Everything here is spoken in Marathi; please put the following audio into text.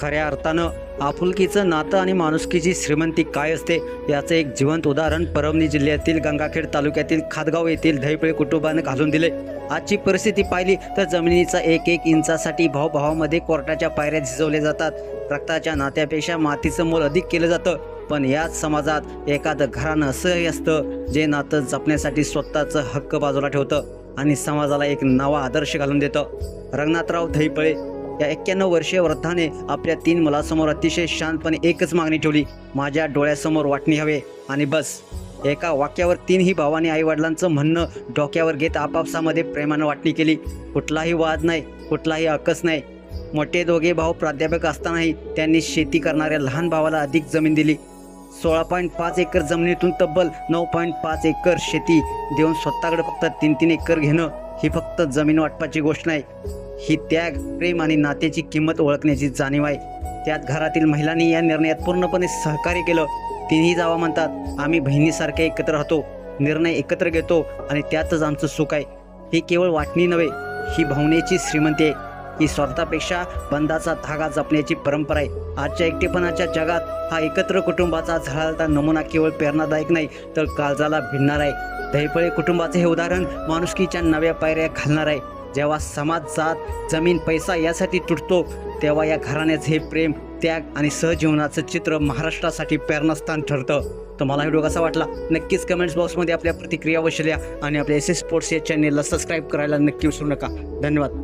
खऱ्या अर्थानं आपुलकीचं नातं आणि माणुसकीची श्रीमंती काय असते याचं एक जिवंत उदाहरण परभणी जिल्ह्यातील गंगाखेड तालुक्यातील खादगाव येथील धैपळे कुटुंबानं घालून दिले आजची परिस्थिती पाहिली तर जमिनीचा एक एक इंचासाठी भावभावामध्ये कोर्टाच्या पायऱ्या झिजवल्या जातात. रक्ताच्या नात्यापेक्षा मातीचं मोल अधिक केलं जातं. पण याच समाजात एखादं घरानं असंही असतं जे नातं जपण्यासाठी स्वतःचं हक्क बाजूला ठेवतं आणि समाजाला एक नवा आदर्श घालून देतं. रंगनाथराव धैपळे या एक्क्याण्णव वर्षीय वृद्धाने आपल्या तीन मुलासमोर अतिशय शांतपणे एकच मागणी ठेवली. माझ्या डोळ्यासमोर वाटणी हवे. आणि बस. एका वाक्यावर तीनही भावाने आईवडिलांचं म्हणणं डोक्यावर घेत आपापसामध्ये प्रेमानं वाटणी केली. कुठलाही वाद नाही कुठलाही अकस नाही. मोठे दोघे भाऊ प्राध्यापक असतानाही त्यांनी शेती करणाऱ्या लहान भावाला अधिक जमीन दिली. सोळा पॉईंट पाच एकर जमिनीतून तब्बल नऊ पॉईंट पाच एकर शेती देऊन स्वतःकडे फक्त तीन तीन एकर घेणं ही फक्त जमीन वाटपाची गोष्ट नाही. ही त्याग प्रेम आणि नात्याची किंमत ओळखण्याची जाणीव आहे. त्यात घरातील महिलांनी या निर्णयात पूर्णपणे सहकार्य केलं. तिन्ही जावा म्हणतात आम्ही बहिणीसारखे एकत्र राहतो निर्णय एकत्र घेतो आणि त्यातच आमचं सुख आहे. ही केवळ वाटणी नव्हे ही भावनेची श्रीमंती आहे. ही स्वार्थापेक्षा बंधाचा धागा जपण्याची परंपरा आहे. आजच्या एकटेपणाच्या जगात हा एकत्र कुटुंबाचा झळाळता नमुना केवळ प्रेरणादायक नाही तर काळजाला भिडणार आहे. दहीपळे कुटुंबाचे हे उदाहरण माणुसकीच्या नव्या पायऱ्या घालणार आहे. जेव्हा समाज जात जमीन पैसा यासाठी तुटतो तेव्हा या घराण्याचं हे प्रेम त्याग आणि सहजीवनाचं चित्र महाराष्ट्रासाठी प्रेरणास्थान ठरतं. तर मला व्हिडिओ कसा वाटला? नक्कीच कमेंट्स बॉक्समध्ये आपल्या प्रतिक्रिया वशल्या आणि आपल्या एस एस स्पोर्ट्स या चॅनेलला सबस्क्राईब करायला नक्की विसरू नका. धन्यवाद.